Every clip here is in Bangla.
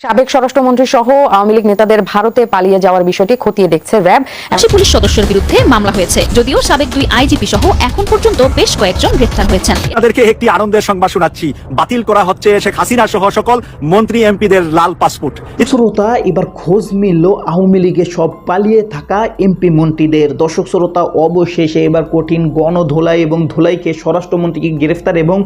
সাবেক স্বরাষ্ট্রমন্ত্রী সহ আওয়ামী লীগ নেতাদের ভারতে পালিয়ে যাওয়ার বিষয়টি খতিয়ে দেখছে র্যাব। আশি পুলিশ সদস্যের বিরুদ্ধে মামলা হয়েছে যদিও সাবেক দুই আইজিপি সহ এখন পর্যন্ত বেশ কয়েকজন গ্রেফতার হয়েছেন। তাদেরকে একটি আনন্দের সংবাদ শোনাচ্ছি। বাতিল করা হচ্ছে শেখ হাসিনা সহ সকল মন্ত্রী এমপিদের লাল পাসপোর্ট। শ্রোতা এবার খোঁজ মিলল আওয়ামী লীগের সব পালিয়ে থাকা এমপি মন্ত্রীদের। দর্শক শ্রোতা অবশেষে এবার কঠিন গণধোলাই এবং ধোলাইকে স্বরাষ্ট্রমন্ত্রীকে গ্রেফতার এবং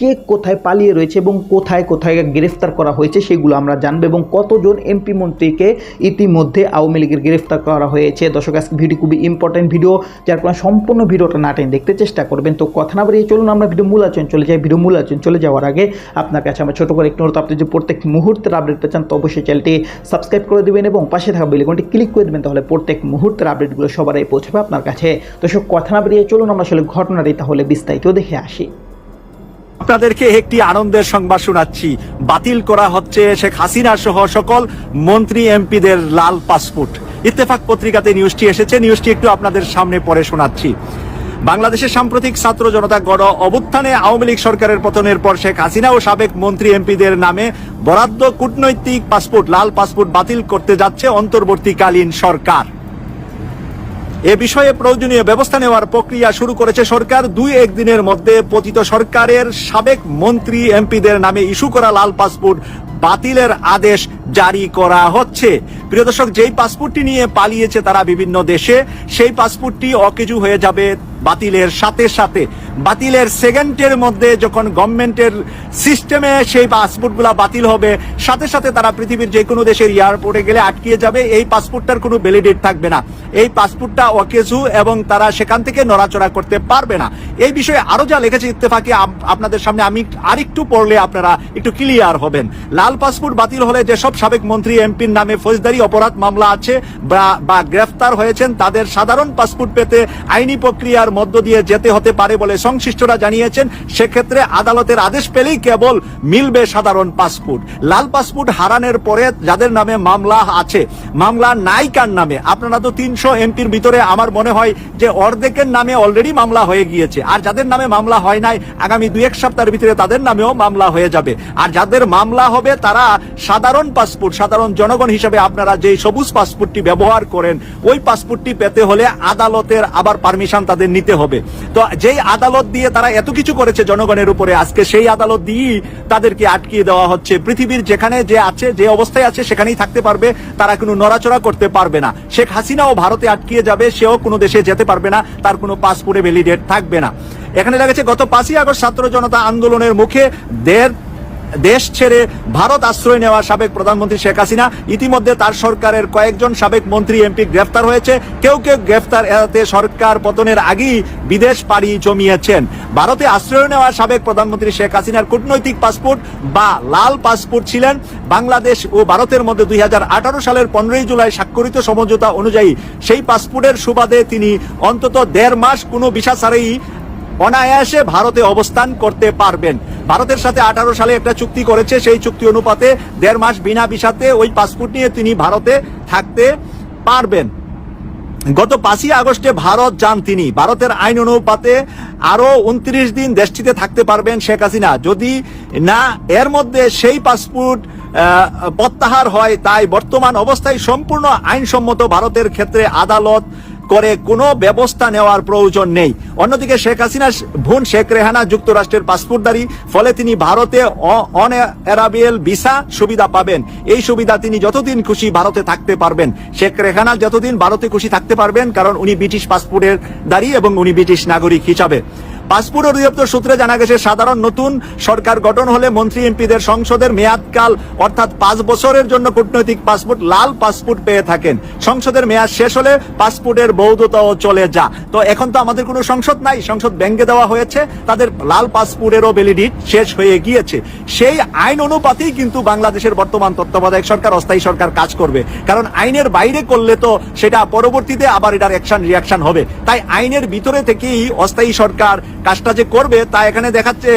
কে কোথায় পালিয়ে রয়েছে এবং কোথায় কোথায় গ্রেফতার করা হয়েছে সেগুলো আমরা জানব এবং কতজন এমপি মন্ত্রীকে ইতিমধ্যে আওয়ামী লীগের গ্রেফতার করা হয়েছে। দর্শক, আজকে ভিডিও খুবই ইম্পর্টেন্ট ভিডিও, যার কারণে সম্পূর্ণ ভিডিওটা না টেনে দেখতে চেষ্টা করবেন। তো কথা না বাড়িয়ে চলুন আমরা ভিডিও মূল আচরণ চলে যাই। ভিডিও মূল আচরণ চলে যাওয়ার আগে আপনার কাছে আমার ছোটো করে একটু আপনি যে প্রত্যেক মুহূর্তের আপডেট পেয়েছেন তো অবশ্যই চ্যানেলটি সাবস্ক্রাইব করে দেবেন এবং পাশে থাকা বেলিকনটি ক্লিক করে দেবেন, তাহলে প্রত্যেক মুহূর্তের আপডেটগুলো সবারই পৌঁছবে আপনার কাছে। তো সব কথা না বেরিয়ে চলুন, আমরা আসলে ঘটনাটি তাহলে বিস্তারিত দেখে আসি। আপনাদেরকে একটি আনন্দের সংবাদ শোনাচ্ছি। বাতিল করা হচ্ছে শেখ হাসিনা সহ সকল মন্ত্রী এমপিদের লাল পাসপোর্ট। ইত্তেফাক পত্রিকাতে নিউজটি এসেছে। নিউজটি একটু আপনাদের সামনে পড়ে শোনাচ্ছি। বাংলাদেশের সাম্প্রতিক ছাত্র জনতা গড় অভ্যুত্থানে আওয়ামী লীগ সরকারের পতনের পর শেখ হাসিনা ও সাবেক মন্ত্রী এমপিদের নামে বরাদ্দ কূটনৈতিক পাসপোর্ট, লাল পাসপোর্ট বাতিল করতে যাচ্ছে অন্তর্বর্তীকালীন সরকার। এ বিষয়ে প্রয়োজনীয় ব্যবস্থা নেওয়ার প্রক্রিয়া শুরু করেছে সরকার। দুই একদিনের মধ্যে পতিত সরকারের সাবেক মন্ত্রী এমপিদের নামে ইস্যু করা লাল পাসপোর্ট বাতিলের আদেশ জারি করা হচ্ছে। প্রিয় দর্শক, যেই পাসপোর্টটি নিয়ে পালিয়েছে তারা বিভিন্ন দেশে, সেই পাসপোর্টটি অকেজু হয়ে যাবে বাতিলের সাথে সাথে। বাতিলের সেকেন্ডের মধ্যে যখন গভর্নমেন্টের সিস্টেমে সেই পাসপোর্টগুলো বাতিল হবে, সাথে সাথে তারা পৃথিবীর যে কোনো দেশের এয়ারপোর্টে গেলে আটকিয়ে যাবে। এই পাসপোর্টটার কোনো ভ্যালিডেট থাকবে না। এই পাসপোর্টটা অকেজু এবং তারা সেখান থেকে নড়াচড়া করতে পারবে না। এই বিষয়ে আরও যা লিখেছে ইত্তেফাকে, আপ- আপনাদের সামনে আমি আরেকটু পড়লে আপনারা একটু ক্লিয়ার হবেন। লাল পাসপোর্ট বাতিল হলে যেসব সাবেক মন্ত্রী এমপির নামে ফৌজদারি অপরাধ মামলা আছে, বা- গ্রেফতার হয়েছেন, তাদের সাধারণ পাসপোর্ট পেতে আইনি প্রক্রিয়ার মধ্য দিয়ে যেতে হতে পারে বলে সংশ্লিষ্টরা জানিয়েছেন। সেক্ষেত্রে আদালতের আদেশ পেলেই কেবল মিলবে সাধারণ পাসপোর্ট। লাল পাসপোর্ট হারানোর পরে যাদের নামে মামলা আছে, মামলা নাই কার নামে? আপনারা তো তিনশো এমপির ভিতরে আমার মনে হয় যে অর্ধেকের নামে অলরেডি মামলা হয়ে গিয়েছে। আর যাদের নামে মামলা হয় নাই, আগামী দুই এক সপ্তাহের ভিতরে তাদের নামেও মামলা হয়ে যাবে। আর যাদের মামলা হবে, তারা সাধারণ পাসপোর্ট, সাধারণ জনগণ হিসেবে আপনারা যে সবুজ পাসপোর্টটি ব্যবহার করেন, ওই পাসপোর্টটি পেতে হলে আদালতের আবার পারমিশন তাদের নিতে হবে। তো যেই আদালত দিয়ে তারা এত কিছু করেছে জনগণের উপরে, আজকে সেই আদালত দিয়েই তাদেরকে আটকিয়ে দেওয়া হচ্ছে। পৃথিবীর যেখানে যে আছে, যে অবস্থায় আছে, সেখানেই থাকতে পারবে, তারা কোনো নড়াচড়া করতে পারবে না। শেখ হাসিনাও ভারতে আটকিয়ে যাবে, সেও কোনো দেশে যেতে পারবে না, তার কোনো পাসপোর্টে ভ্যালিডেট থাকবে না। এখানে লেগেছে গত পাঁচই আগস্ট ছাত্র জনতা আন্দোলনের মুখে দেড় দেশ ছেড়ে ভারত আশ্রয় নেওয়া সাবেক প্রধানমন্ত্রী শেখ হাসিনা, ইতিমধ্যে তার সরকারের কয়েকজন সাবেক মন্ত্রী, এমপি গ্রেফতার হয়েছে। কেউ কেউ গ্রেফতার এড়াতে সরকার পতনের আগেই বিদেশ পাড়ি জমিয়েছেন। ভারতে আশ্রয় নেওয়া সাবেক প্রধানমন্ত্রী শেখ হাসিনার কূটনৈতিক পাসপোর্ট বা লাল পাসপোর্ট ছিলেন। বাংলাদেশ ও ভারতের মধ্যে দুই হাজার আঠারো সালের পনেরোই জুলাই স্বাক্ষরিত সমঝোতা অনুযায়ী সেই পাসপোর্টের সুবাদে তিনি অন্তত দেড় মাস কোনো ভিসা ছাড়াই অনায়াসে ভারতে অবস্থান করতে পারবেন। ভারতের সাথে আঠারো সালে একটা চুক্তি করেছে, সেই চুক্তি অনুপাতে দেড় মাস বিনা ভিসাতে ওই পাসপোর্ট নিয়ে তিনি ভারতে থাকতে পারবেন। গত পাঁচই আগস্টে ভারত যান তিনি। ভারতের আইন অনুপাতে আরও উনত্রিশ দিন দেশটিতে থাকতে পারবেন শেখ হাসিনা। যদি না, এর মধ্যে সেই পাসপোর্ট প্রত্যাহার হয়, তাই বর্তমান অবস্থায় সম্পূর্ণ আইনসম্মত ভারতের ক্ষেত্রে আদালত করে কোনো ব্যবস্থা নেওয়ার প্রয়োজন নেই। অন্যদিকে শেখ হাসিনা ভুন শেখ রেহানা যুক্তরাষ্ট্রের পাসপোর্টদারি ফলে তিনি ভারতে অন অ্যারাবিয়েল ভিসা সুবিধা পাবেন। এই সুবিধা তিনি যতদিন খুশি ভারতে থাকতে পারবেন। শেখ রেহানা যতদিন ভারতে খুশি থাকতে পারবেন, কারণ উনি ব্রিটিশ পাসপোর্টের দাঁড়িয়ে এবং উনি ব্রিটিশ নাগরিক হিসাবে। পাসপোর্ট অধিদপ্তর সূত্রে জানা গেছে, সাধারণ নতুন সরকার গঠন হলে মন্ত্রী এমপিদের সংসদের মেয়াদকাল, অর্থাৎ পাঁচ বছরের জন্য কূটনৈতিক পাসপোর্ট, লাল পাসপোর্ট পেয়ে থাকেন। সংসদের মেয়াদ শেষ হলে পাসপোর্টের বৈধতাও চলে যা। তো এখন তো আমাদের কোনো সংসদ নাই, সংসদ ব্যাংকে দেওয়া হয়েছে, তাদের লাল পাসপোর্টেরও ভ্যালিডিট শেষ হয়ে গিয়েছে। সেই আইন অনুপাতেই কিন্তু বাংলাদেশের বর্তমান তত্ত্বাবধায়ক সরকার, অস্থায়ী সরকার কাজ করবে। কারণ আইনের বাইরে করলে তো সেটা পরবর্তীতে আবার এটার অ্যাকশন রিয়াকশন হবে। তাই আইনের ভিতরে থেকেই অস্থায়ী সরকার কাজটা যে করবে তা এখানে দেখাচ্ছে,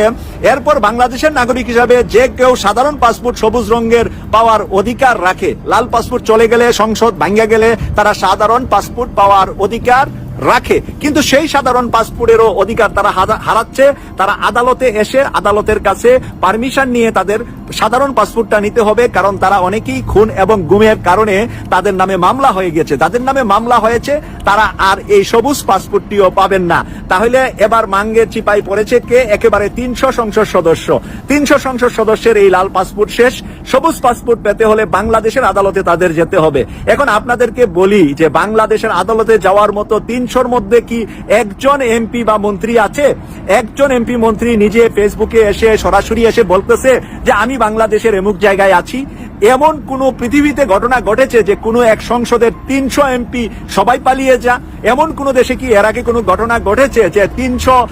এরপর বাংলাদেশের নাগরিক হিসাবে যে কেউ সাধারণ পাসপোর্ট সবুজ রঙের পাওয়ার অধিকার রাখে, লাল পাসপোর্ট চলে গেলে সংসদ ভাঙ্গা গেলে তারা সাধারণ পাসপোর্ট পাওয়ার অধিকার রাখে। কিন্তু সেই সাধারণ পাসপোর্টেরও অধিকার তারা হারাচ্ছে। তারা আদালতে এসে আদালতের কাছে পারমিশন নিয়ে তাদের সাধারণ পাসপোর্টটা নিতে হবে, কারণ তারা অনেকেই খুন এবং গুমের কারণে তাদের নামে মামলা হয়ে গেছে। যাদের নামে মামলা হয়েছে, তারা আর এই সবুজ পাসপোর্টটিও পাবেন না। তাহলে এবার মাঙ্গের চিপাই পড়েছে কে? একেবারে তিনশো সংসদ সদস্য। তিনশো সংসদ সদস্যের এই লাল পাসপোর্ট শেষ। সবুজ পাসপোর্ট পেতে হলে বাংলাদেশের আদালতে তাদের যেতে হবে। এখন আপনাদেরকে বলি যে, বাংলাদেশের আদালতে যাওয়ার মতো তিনশোর মধ্যে কি একজন এমপি বা মন্ত্রী আছে? একজন এমপি মন্ত্রী নিজে ফেসবুকে এসে সরাসরি এসে বলতেছে যে, আমি বাংলাদেশের এমুক জায়গায় আছি। এমন কোন পৃথিবীতে ঘটনা ঘটেছে যে কোনো এক সংসদের তিনশো এমপি সবাই পালিয়ে যা? এমন কোন দেশে কি এর আগে কোনো ঘটনা ঘটেছে যে তিনশো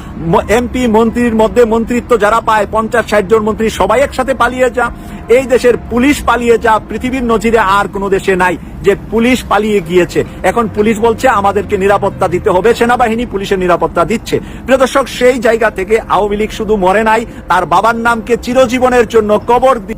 এমপি মন্ত্রীর মধ্যে মন্ত্রিত্ব যারা পায়, পঞ্চাশ, ষাট জন মন্ত্রী সবাই একসাথে পালিয়ে যা? এই দেশের পুলিশ পালিয়ে যা, পৃথিবীর নজিরে আর কোনো দেশে নাই যে পুলিশ পালিয়ে গিয়েছে। এখন পুলিশ বলছে, আমাদেরকে নিরাপত্তা দিতে হবে, সেনাবাহিনী পুলিশের নিরাপত্তা দিচ্ছে। প্রিয় দর্শক, সেই জায়গা থেকে আওয়ামী লীগ শুধু মরে নাই, তার বাবার নামকে চিরজীবনের জন্য কবর দি-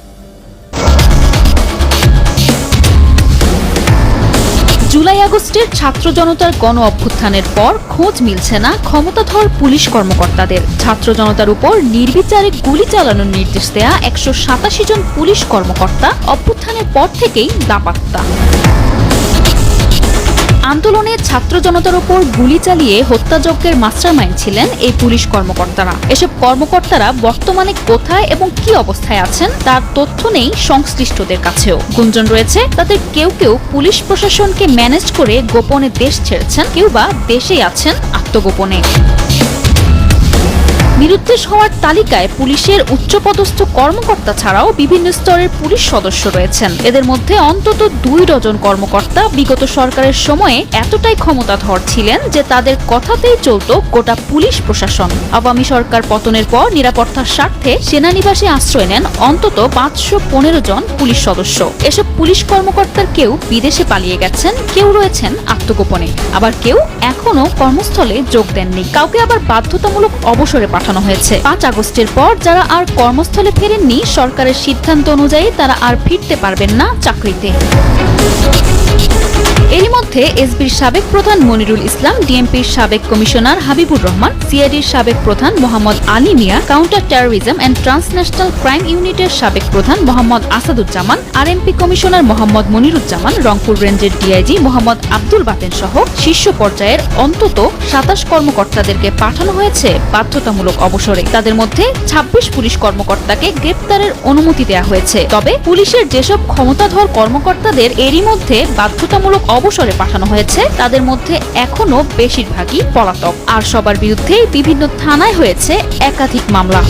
জুলাই আগস্টের ছাত্র জনতার গণ অভ্যুত্থানের পর খোঁজ মিলছে না ক্ষমতাধর পুলিশ কর্মকর্তাদের। ছাত্র জনতার উপর নির্বিচারে গুলি চালানোর নির্দেশ দেয়া একশো সাতাশি জন পুলিশ কর্মকর্তা অভ্যুত্থানের পর থেকেই লাপাত্তা আন্দোলনে ছাত্র জনতার ওপর গুলি চালিয়ে হত্যাযজ্ঞের মাস্টারমাইন্ড ছিলেন এই পুলিশ কর্মকর্তারা। এসব কর্মকর্তারা বর্তমানে কোথায় এবং কি অবস্থায় আছেন তার তথ্য নেই সংশ্লিষ্টদের কাছেও। গুঞ্জন রয়েছে, তাদের কেউ কেউ পুলিশ প্রশাসনকে ম্যানেজ করে গোপনে দেশ ছেড়েছেন, কেউ বা দেশেই আছেন আত্মগোপনে। নিরুদ্দেশ হওয়ার তালিকায় পুলিশের উচ্চপদস্থ কর্মকর্তা ছাড়াও বিভিন্ন স্তরের পুলিশ সদস্য রয়েছেন। এদের মধ্যে অন্তত দুই ডজন কর্মকর্তা বিগত সরকারের সময়ে এতটাই ক্ষমতাধর ছিলেন যে তাদের কথাতেই চলত গোটা পুলিশ প্রশাসন। আওয়ামী সরকার পতনের পর নিরাপত্তার স্বার্থে সেনানিবাসে আশ্রয় নেন অন্তত পাঁচশো পনেরো জন পুলিশ সদস্য। এসব পুলিশ কর্মকর্তার কেউ বিদেশে পালিয়ে গেছেন, কেউ রয়েছেন আত্মগোপনে। আবার কেউ এখনও কর্মস্থলে যোগ দেননি। কাউকে আবার বাধ্যতামূলক অবসরে পাঠানো হয়েছে। পাঁচ আগস্টের পর যারা আর কর্মস্থলে ফেরেননি, সরকারের সিদ্ধান্ত অনুযায়ী তারা আর ফিরতে পারবেন না চাকরিতে। এরই মধ্যে এসবির সাবেক প্রধান মনিরুল ইসলাম, ডিএমপির সাবেক কমিশনার হাবিবুর রহমান, সিআইডির সাবেক প্রধান Mohammad Ali Mia, counter terrorism and transnational crime ইউনিটের সাবেক প্রধান মোহাম্মদ আসাদুজ্জামান, আরএমপি কমিশনার মোহাম্মদ মনিরুজ্জামান, রংপুর রেঞ্জের ডিআইজি মোহাম্মদ আব্দুল বাতেন সহ শীর্ষ পর্যায়ের অন্তত সাতাশ কর্মকর্তাদেরকে পাঠানো হয়েছে বাধ্যতামূলক অবসরে। তাদের মধ্যে ২৬ পুলিশ কর্মকর্তাকে গ্রেপ্তারের অনুমতি দেওয়া হয়েছে। তবে পুলিশের যেসব ক্ষমতাধর কর্মকর্তাদের এরই মধ্যে বাধ্যতামূলক অবসরে পাঠানো হয়েছে, তাদের মধ্যে এখনও বেশিরভাগই পলাতক। আর সবার বিরুদ্ধেই বিভিন্ন থানায় হয়েছে একাধিক মামলা।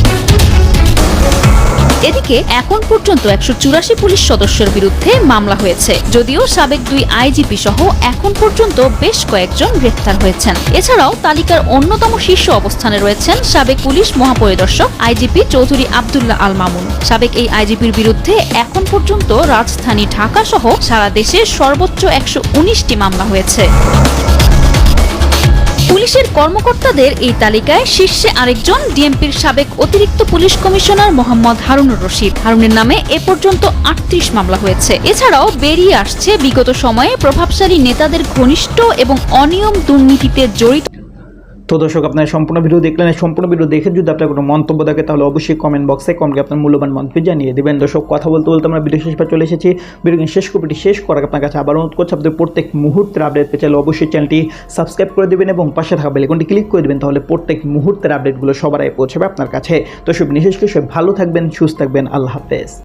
এদিকে এখন পর্যন্ত একশো চুরাশি পুলিশ সদস্যের বিরুদ্ধে মামলা হয়েছে। যদিও সাবেক দুই আইজিপি সহ এখন পর্যন্ত বেশ কয়েকজন গ্রেফতার হয়েছেন। এছাড়াও তালিকার অন্যতম শীর্ষ অবস্থানে রয়েছেন সাবেক পুলিশ মহাপরিদর্শক আইজিপি চৌধুরী আবদুল্লাহ আল মামুন। সাবেক এই আইজিপির বিরুদ্ধে এখন পর্যন্ত রাজধানী ঢাকা সহ সারা দেশে সর্বোচ্চ একশো মামলা হয়েছে। পুলিশের কর্মকর্তাদের এই তালিকায় শীর্ষে আরেকজন ডিএমপির সাবেক অতিরিক্ত পুলিশ কমিশনার মোহাম্মদ হারুনুর রশিদ। হারুনের নামে এ পর্যন্ত আটত্রিশ মামলা হয়েছে। এছাড়াও বেরিয়ে আসছে বিগত সময়ে প্রভাবশালী নেতাদের ঘনিষ্ঠ এবং অনিয়ম দুর্নীতিতে জড়িত তো দর্শক, আপনার সম্পূর্ণ ভিডিও দেখলেন সম্পূর্ণ ভিডিও দেখে যদি আপনার কোনো মন্তব্য থাকে, তাহলে অবশ্যই কমেন্ট বক্সে কমেন্টে আপনার মূল্যবান মন্তব্য জানিয়ে দেবেন। দর্শক, কথা বলতে বলতে আমরা ভিডিও শেষ চলে এসেছি। ভিডিও শেষ কপিটি শেষ করার আপনার কাছে আবার অনুরোধ করছি, আপনাদের প্রত্যেক মুহূর্তের আপডেট পেতে চাইলে অবশ্যই চ্যানেলটি সাবস্ক্রাইব করে দেবেন এবং পাশে থাকা বেলেকনটি ক্লিক করে দেবেন, তাহলে প্রত্যেক মুহূর্তের আপডেটগুলো সবার পৌঁছাবে আপনার কাছে। তো সব করে সব ভালো থাকবেন, সুস্থ থাকবেন, আল্লাহ হাফেজ।